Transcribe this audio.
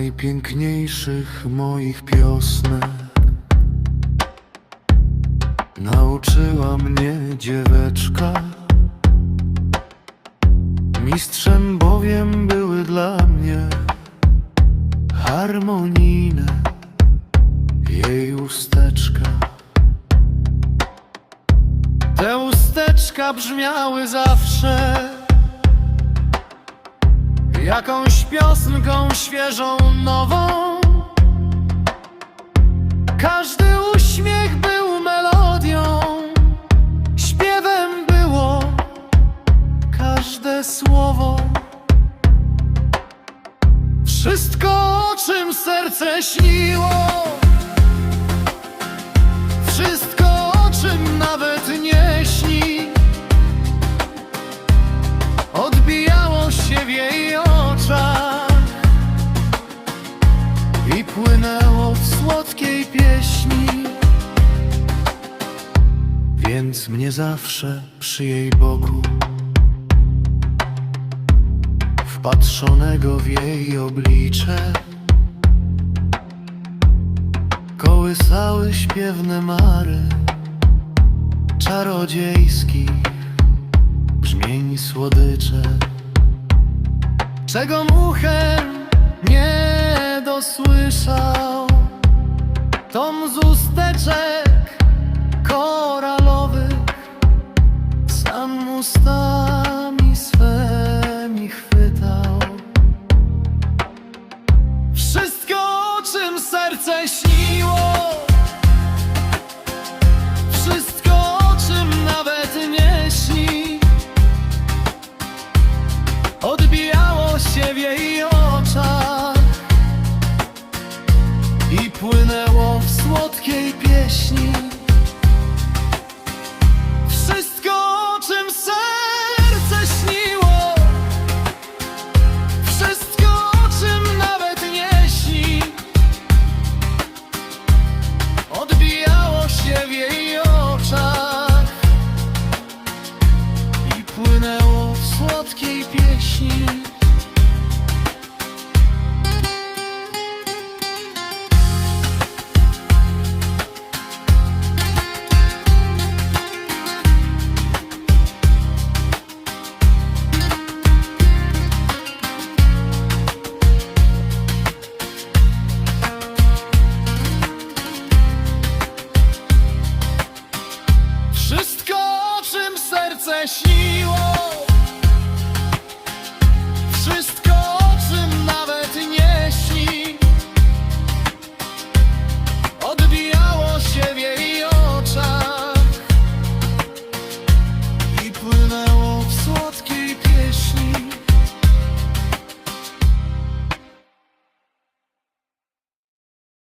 najpiękniejszych moich piosnek Nauczyła mnie dzieweczka. Mistrzem bowiem były dla mnie Harmonijne jej usteczka. Te usteczka brzmiały zawsze Jakąś piosnką świeżą, nową. Każdy uśmiech był melodią. Śpiewem było każde słowo. Wszystko o czym serce śniło. Wszystko płynęło w słodkiej pieśni. Więc mnie zawsze przy jej boku Wpatrzonego w jej oblicze. Kołysały śpiewne mary Czarodziejskich brzmień słodycze. Czego muchem nie dosłyszał Tom z usteczek koralowych. Sam ustami swemi chwytał. Wszystko o czym serce śniło i płynęło w słodkiej pieśni. Wszystko, o czym serce śniło, wszystko, o czym nawet nie śni, odbijało się w jej oczach i płynęło w słodkiej pieśni. she